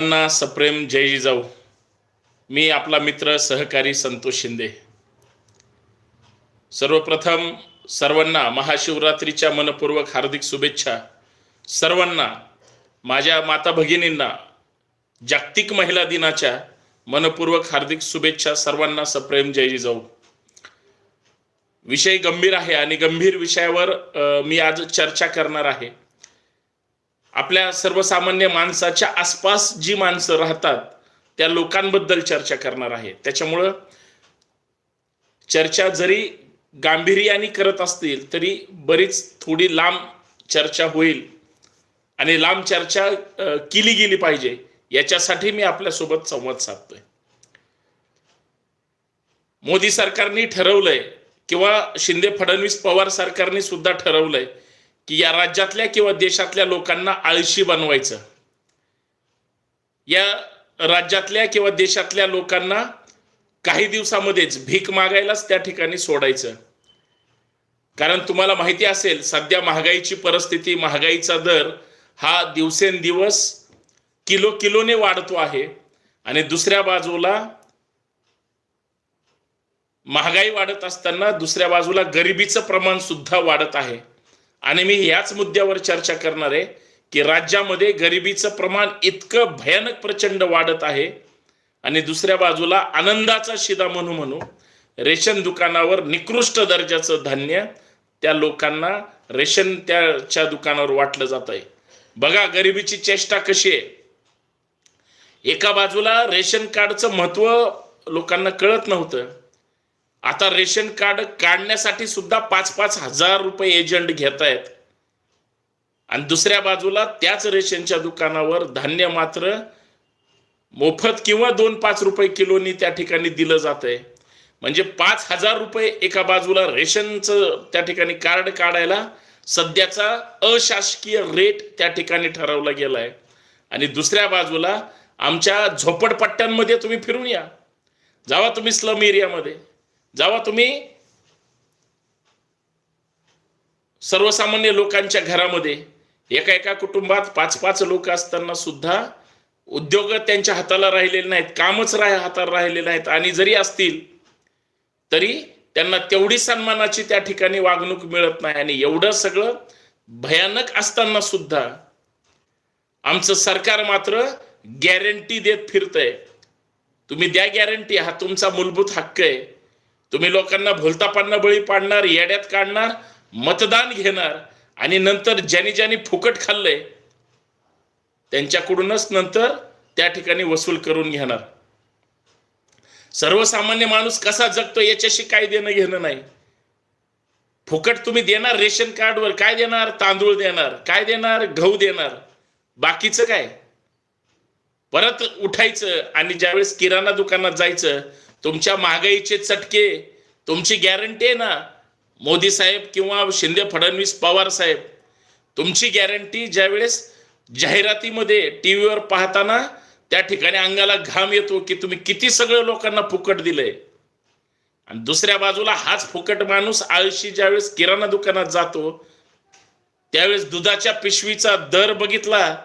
सर्वांना सप्रेम जय जिजाऊ. मी आपला मित्र सहकारी संतोष शिंदे. सर्वप्रथम सर्वांना महाशिवरात्रीच्या मनपूर्वक हार्दिक शुभेच्छा. सर्वांना माझ्या माता भगिनींना जागतिक महिला दिनाच्या मनपूर्वक हार्दिक शुभेच्छा सर्वांना सप्रेम जय जिजाऊ. विषय गंभीर आहे आणि गंभीर विषयावर मी आज चर्चा करणार आहे. आपल्या सर्वसामान्य माणसाच्या आसपास जी माणसं राहतात त्या लोकांबद्दल चर्चा करणार आहे. त्याच्यामुळं चर्चा जरी गांभीर्याने करत असतील तरी बरीच थोडी लांब चर्चा होईल. आणि लांब चर्चा केली गेली पाहिजे. याच्यासाठी मी आपल्यासोबत संवाद साधतोय. मोदी सरकारने ठरवलंय किंवा शिंदे फडणवीस पवार सरकारने सुद्धा ठरवलंय की या राज्यातल्या किंवा देशातल्या लोकांना आळशी बनवायचं. या राज्यातल्या किंवा देशातल्या लोकांना काही दिवसामध्येच भीक मागायलाच त्या ठिकाणी सोडायचं. कारण तुम्हाला माहिती असेल सध्या महागाईची परिस्थिती महागाईचा दर हा दिवसेंदिवस किलो किलोने वाढतो आहे. आणि दुसऱ्या बाजूला महागाई वाढत असताना दुसऱ्या बाजूला गरिबीचं प्रमाण सुद्धा वाढत आहे. आणि मी याच मुद्द्यावर चर्चा करणार आहे की राज्यामध्ये गरिबीचं प्रमाण इतकं भयानक प्रचंड वाढत आहे. आणि दुसऱ्या बाजूला आनंदाचा शिदा म्हणू म्हणू रेशन दुकानावर निकृष्ट दर्जाचं धान्य त्या लोकांना रेशन त्याच्या दुकानावर वाटलं जात आहे बघा गरिबीची चेष्टा कशी आहे. एका बाजूला रेशन कार्डचं महत्त्व लोकांना कळत नव्हतं. आता रेशन कार्ड काढण्यासाठी सुद्धा पाच पाच हजार रुपये एजंट घेत आहेत आणि दुसऱ्या बाजूला त्याच रेशनच्या दुकानावर धान्य मात्र मोफत किंवा दोन पाच रुपये किलोनी त्या ठिकाणी दिलं जात आहे म्हणजे पाच हजार रुपये एका बाजूला रेशनचं त्या ठिकाणी कार्ड काढायला सध्याचा अशासकीय रेट त्या ठिकाणी ठरवला गेला आहे आणि दुसऱ्या बाजूला आमच्या झोपडपट्ट्यांमध्ये तुम्ही फिरून या. जावा तुम्ही स्लम एरियामध्ये. जावा तुम्ही. सर्वसामान्य लोकांच्या घरामध्ये एका एका कुटुंबात पाच पाच लोक असताना सुद्धा उद्योग त्यांच्या हाताला राहिलेले नाहीत कामच राह हाताला राहिलेले नाहीत. आणि जरी असतील तरी त्यांना तेवढी सन्मानाची त्या ठिकाणी वागणूक मिळत नाही. आणि एवढं सगळं भयानक असताना सुद्धा आमचं सरकार मात्र गॅरंटी देत फिरतंय. तुम्ही द्या गॅरंटी हा तुमचा मूलभूत हक्क आहे. तुम्ही लोकांना भुलतापांना बळी पाडणार येड्यात काढणार मतदान घेणार आणि नंतर ज्यांनी ज्यांनी फुकट खाल्लंय त्यांच्याकडूनच नंतर त्या ठिकाणी वसूल करून घेणार. सर्वसामान्य माणूस कसा जगतो याच्याशी काय देणं घेणं नाही. फुकट तुम्ही देणार रेशन कार्डवर काय देणार? तांदूळ देणार काय देणार? गहू देणार. बाकीचं काय? परत उठायचं आणि ज्यावेळेस किराणा दुकानात जायचं तुमच्या महागाईचे चटके तुमची गॅरंटी आहे ना? मोदी साहेब किंवा शिंदे फडणवीस पवार साहेब तुमची गॅरंटी ज्यावेळेस जाहिरातीमध्ये टी व्हीवर पाहताना त्या ठिकाणी अंगाला घाम येतो की तुम्ही किती सगळं लोकांना फुकट दिलंय. आणि दुसऱ्या बाजूला हाच फुकट माणूस आळशी ज्यावेळेस किराणा दुकानात जातो त्यावेळेस दुधाच्या पिशवीचा दर बघितला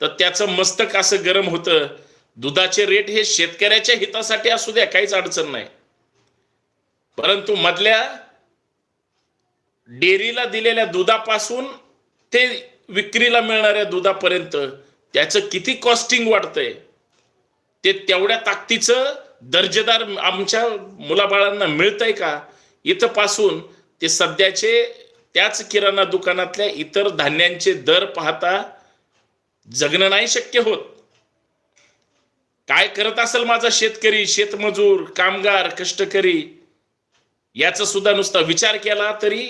तर त्याचं मस्तक असं गरम होतं. दुधाचे रेट हे शेतकऱ्याच्या हितासाठी असू द्या काहीच अडचण नाही. परंतु मधल्या डेअरीला दिलेल्या दुधापासून ते विक्रीला मिळणाऱ्या दुधापर्यंत त्याचं किती कॉस्टिंग वाढतंय ते तेवढ्या ताकदीचं दर्जेदार आमच्या मुलाबाळांना मिळतंय का? इथं पासून ते सध्याचे त्याच किराणा दुकानातल्या इतर धान्यांचे दर पाहता जगणं नाही शक्य होत. काय करत असेल माझा शेतकरी शेतमजूर कामगार कष्टकरी? याचा सुद्धा नुसता विचार केला तरी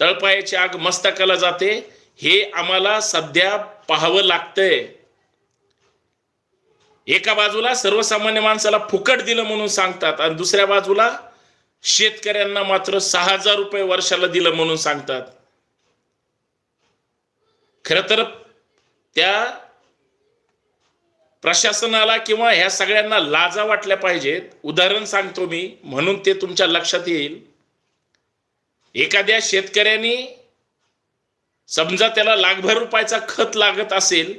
तळपायाची आग मस्तकाला जाते. हे आम्हाला सध्या पाहावं लागतंय. एका बाजूला सर्वसामान्य माणसाला फुकट दिलं म्हणून सांगतात आणि दुसऱ्या बाजूला शेतकऱ्यांना मात्र सहा हजार रुपये वर्षाला दिलं म्हणून सांगतात. खर तर त्या प्रशासनाला किंवा ह्या सगळ्यांना लाजा वाटल्या पाहिजेत. उदाहरण सांगतो मी म्हणून ते तुमच्या लक्षात येईल. एखाद्या शेतकऱ्यांनी समजा त्याला लाखभर रुपयाचा खत लागत असेल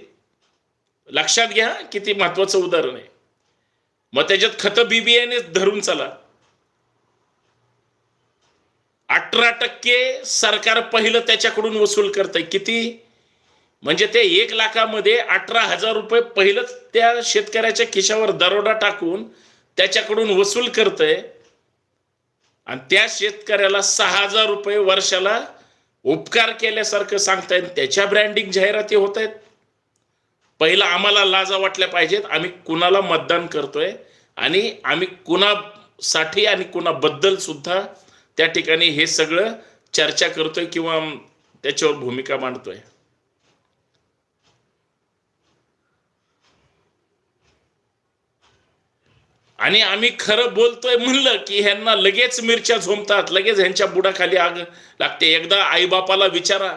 लक्षात घ्या किती महत्वाचं उदाहरण आहे. मग त्याच्यात खत बीबीआयने धरून चला. अठरा टक्के सरकार पहिलं त्याच्याकडून वसूल करतंय. किती? म्हणजे ते एक लाखामध्ये अठरा हजार रुपये पहिलंच त्या शेतकऱ्याच्या खिशावर दरोडा टाकून त्याच्याकडून वसूल करतंय. आणि त्या शेतकऱ्याला सहा हजार रुपये वर्षाला उपकार केल्यासारखं सांगतायत. त्याच्या ब्रँडिंग जाहिराती होत आहेत पहिला आम्हाला लाजा वाटल्या पाहिजेत. आम्ही कुणाला मतदान करतोय? आणि आम्ही कुणासाठी आणि कुणाबद्दल सुद्धा त्या ठिकाणी हे सगळं चर्चा करतोय किंवा त्याच्यावर भूमिका मांडतोय. आणि आम्ही खरं बोलतोय म्हणलं की ह्यांना लगेच मिरच्या झोमतात लगेच ह्यांच्या बुडाखाली आग लागते. एकदा आईबापाला विचारा.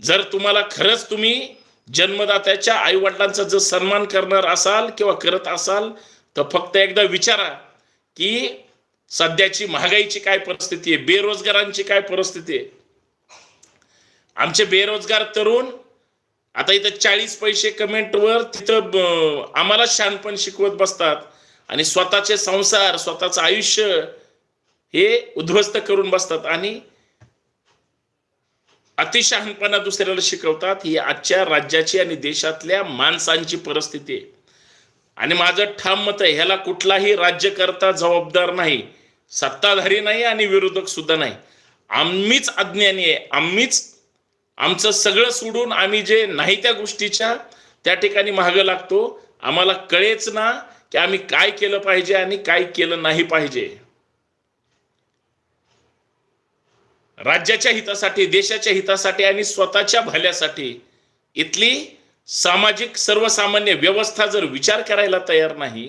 जर तुम्हाला खरंच तुम्ही जन्मदात्याच्या आई वडिलांचा जर सन्मान करणार असाल किंवा करत असाल तर फक्त एकदा विचारा की सध्याची महागाईची काय परिस्थिती आहे बेरोजगारांची काय परिस्थिती आहे? आमचे बेरोजगार तरुण आता इथं चाळीस पैसे कमेंटवर तिथं आम्हाला शहाणपण शिकवत बसतात. आणि स्वतःचे संसार स्वतःचं आयुष्य हे उद्ध्वस्त करून बसतात. आणि अतिशहानपणा दुसऱ्याला शिकवतात. ही आजच्या राज्याची आणि देशातल्या माणसांची परिस्थिती आहे. आणि माझं ठाम मत आहे ह्याला कुठलाही राज्यकर्ता जबाबदार नाही. सत्ताधारी नाही आणि विरोधक सुद्धा नाही. आम्हीच अज्ञानी आहे. आम्हीच आमचं सगळं सोडून आम्ही जे नाही त्या गोष्टीच्या त्या ठिकाणी मागं लागतो. आम्हाला कळेच ना की आम्ही काय केलं पाहिजे आणि काय केलं नाही पाहिजे. राज्याच्या हितासाठी देशाच्या हितासाठी आणि स्वतःच्या भल्यासाठी इथली सामाजिक सर्वसामान्य व्यवस्था जर विचार करायला तयार नाही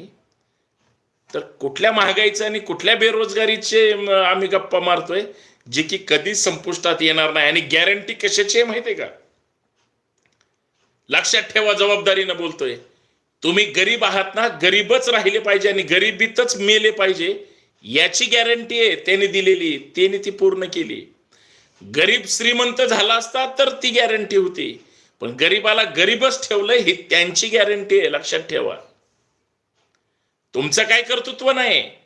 तर कुठल्या महागाईचं आणि कुठल्या बेरोजगारीचे आम्ही गप्पा मारतोय? जे की कधी संपुष्टात येणार नाही. आणि गॅरंटी कशाची आहे माहिती का? लक्षात ठेवा जबाबदारीनं बोलतोय. तुम्ही गरीब आहात ना गरीबच राहिले पाहिजे आणि गरिबीतच मेले पाहिजे. याची गॅरंटी आहे त्याने दिलेली त्याने ती पूर्ण केली गरीब श्रीमंत झाला असता तर ती गॅरंटी होती. पण गरीबाला गरीबच ठेवलंय ही त्यांची गॅरंटी आहे लक्षात ठेवा. तुमचं काय कर्तृत्व नाही.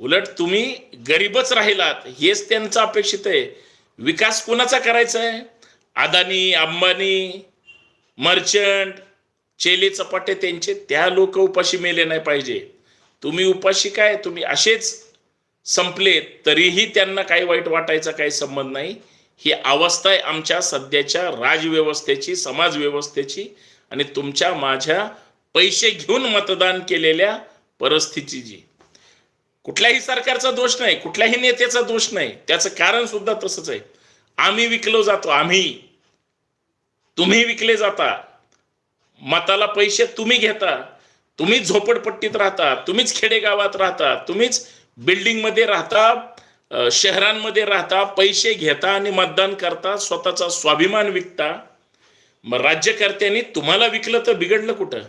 उलट तुम्ही गरीबच राहिलात हेच त्यांचं अपेक्षित आहे. विकास कुणाचा करायचा आहे? अदानी अंबानी मर्चंट चेले चपाटे त्यांचे त्या लोक उपाशी मेले नाही पाहिजे. तुम्ही उपाशी काय? तुम्ही असेच संपले तरीही त्यांना काही वाईट वाटायचा काही संबंध नाही. ही अवस्था आहे आमच्या सध्याच्या राजव्यवस्थेची समाज व्यवस्थेची आणि तुमच्या माझ्या पैसे घेऊन मतदान केलेल्या परिस्थितीची. कुठल्याही सरकारचा दोष नाही कुठल्याही नेत्याचा दोष नाही. त्याचं कारण सुद्धा तसंच आहे. आम्ही विकलो जातो आम्ही. तुम्ही विकले जाता. मताला पैसे तुम्ही घेता. तुम्हीच झोपडपट्टीत राहता तुम्हीच खेडेगावात राहता तुम्हीच बिल्डिंगमध्ये राहता शहरांमध्ये राहता पैसे घेता आणि मतदान करता स्वतःचा स्वाभिमान विकता. मग राज्यकर्त्यांनी तुम्हाला विकलं तर बिघडलं कुठं?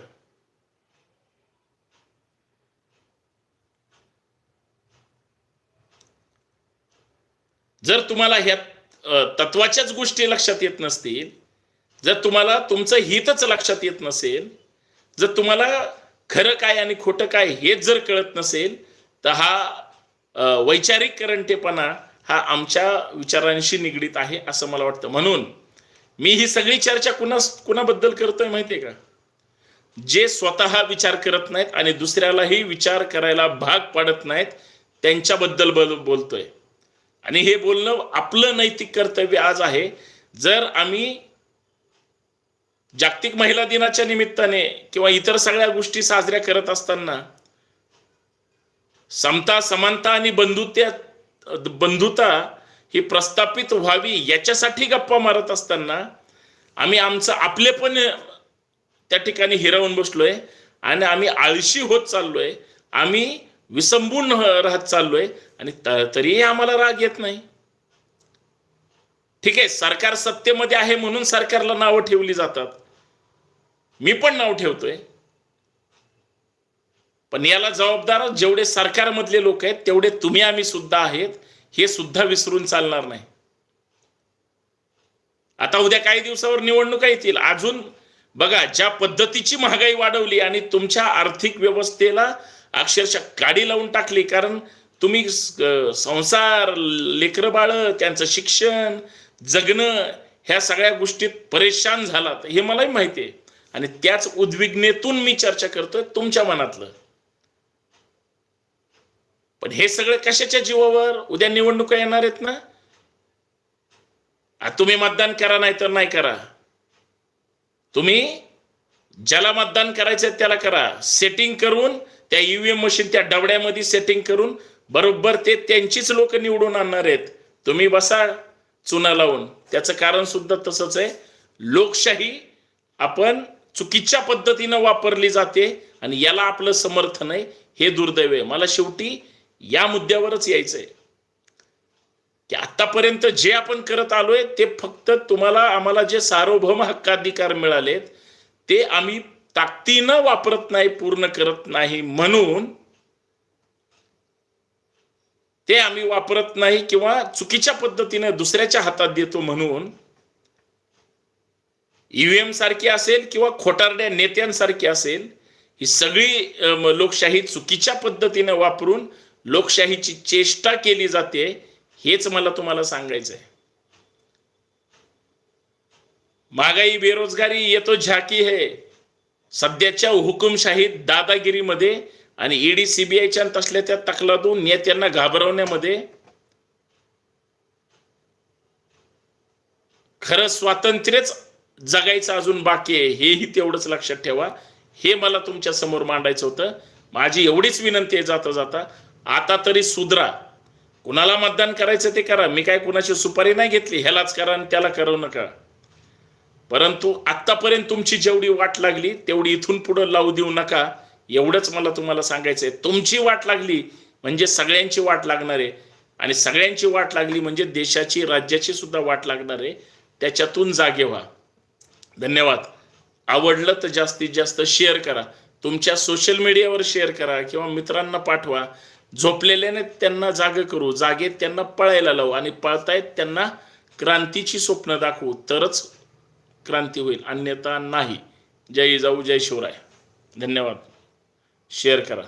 जर तुम्हाला ह्या तत्वाच्याच गोष्टी लक्षात येत नसतील जर तुम्हाला तुमचं हितच लक्षात येत नसेल जर तुम्हाला खरं काय आणि खोटं काय हेच जर कळत नसेल तर हा वैचारिक करंटेपणा हा आमच्या विचारांशी निगडीत आहे असं मला वाटतं. म्हणून मी ही सगळी चर्चा कुणा कुणाबद्दल करतोय माहितीये का? जे स्वतः विचार करत नाहीत आणि दुसऱ्यालाही विचार करायला भाग पाडत नाहीत त्यांच्याबद्दल बोल बोलतोय. आणि हे बोलणं आपलं नैतिक कर्तव्य आज आहे. जर आम्ही जागतिक महिला दिनाच्या निमित्ताने किंवा इतर सगळ्या गोष्टी साजऱ्या करत असताना समता समानता आणि बंधुत्या बंधुता ही प्रस्थापित व्हावी याच्यासाठी गप्पा मारत असताना आम्ही आमचं आपले पण त्या ठिकाणी हिरावून बसलोय आणि आम्ही आळशी होत चाललोय. आम्ही विसंबून राहत चाललोय आणि तरीही आम्हाला राग येत नाही. ठीक आहे सरकार सत्तेमध्ये आहे म्हणून सरकारला नावं ठेवली जातात. मी पण नाव ठेवतोय. पण याला जबाबदार जेवढे सरकारमधले लोक आहेत तेवढे तुम्ही आम्ही सुद्धा आहेत हे सुद्धा विसरून चालणार नाही. आता उद्या काही दिवसावर निवडणुका येतील. अजून बघा ज्या पद्धतीची महागाई वाढवली आणि तुमच्या आर्थिक व्यवस्थेला अक्षरशः काडी लावून टाकली कारण तुम्ही संसार लेकरं बाळ त्यांचं शिक्षण जगणं ह्या सगळ्या गोष्टीत परेशान झालात हे मलाही माहिती आहे. आणि त्याच उद्विग्नेतून मी चर्चा करतोय तुमच्या मनातलं. पण हे सगळं कशाच्या जीवावर? उद्या निवडणुका येणार आहेत ना? आ, तुम्ही मतदान करा नाही तर नाही करा. तुम्ही ज्याला मतदान करायचं त्याला करा. सेटिंग करून त्या ईव्हीएम मशीन त्या डबड्यामध्ये सेटिंग करून बरोबर ते त्यांचीच लोक निवडून आणणार आहेत. तुम्ही बसा चुना लावून. त्याचं कारण सुद्धा तसंच आहे. लोकशाही आपण चुकीच्या पद्धतीनं वापरली जाते आणि याला आपलं समर्थन आहे. हे दुर्दैव आहे. मला शेवटी या मुद्द्यावरच यायचंय. की आतापर्यंत जे आपण करत आलोय ते फक्त तुम्हाला आम्हाला जे सार्वभौम हक्काधिकार मिळालेत ते आम्ही ताकदीनं वापरत नाही पूर्ण करत नाही म्हणून ते आम्ही वापरत नाही किंवा चुकीच्या पद्धतीने दुसऱ्याच्या हातात देतो म्हणून ईव्हीएम सारखी असेल किंवा खोटारड्या नेत्यांसारखी असेल ही सगळी लोकशाही चुकीच्या पद्धतीने वापरून लोकशाहीची चेष्टा केली जाते हेच मला तुम्हाला सांगायचं आहे महागाई बेरोजगारी येतो झाकी है. सध्याच्या हुकुमशाहीत दादागिरीमध्ये आणि ईडी सीबीआयच्या तसल्या त्या तकलादून नेत्यांना घाबरवण्यामध्ये खरं स्वातंत्र्यच जगायचं अजून बाकी आहे हेही तेवढंच लक्षात ठेवा. हे मला तुमच्यासमोर मांडायचं होतं. माझी एवढीच विनंती आहे जाता जाता. आता तरी सुधरा. कुणाला मतदान करायचं ते करा. मी काय कुणाची सुपारी नाही घेतली ह्यालाच करा आणि त्याला करू नका. परंतु आत्तापर्यंत तुमची जेवढी वाट लागली तेवढी इथून पुढे लावू देऊ नका. एवढंच मला तुम्हाला सांगायचं आहे तुमची वाट लागली म्हणजे सगळ्यांची वाट लागणार आहे. आणि सगळ्यांची वाट लागली म्हणजे देशाची राज्याची सुद्धा वाट लागणार आहे. त्याच्यातून जागे व्हा. धन्यवाद. आवडलं तर जास्तीत जास्त शेअर करा. तुमच्या सोशल मीडियावर शेअर करा किंवा मित्रांना पाठवा. झोपलेल्याने त्यांना जाग करू. जागेत त्यांना पळायला लावू. आणि पळतायत त्यांना क्रांतीची स्वप्न दाखवू. तरच क्रांती होईल अन्यथा नाही. जय जाऊ जय शिवराय. धन्यवाद. शेअर करा.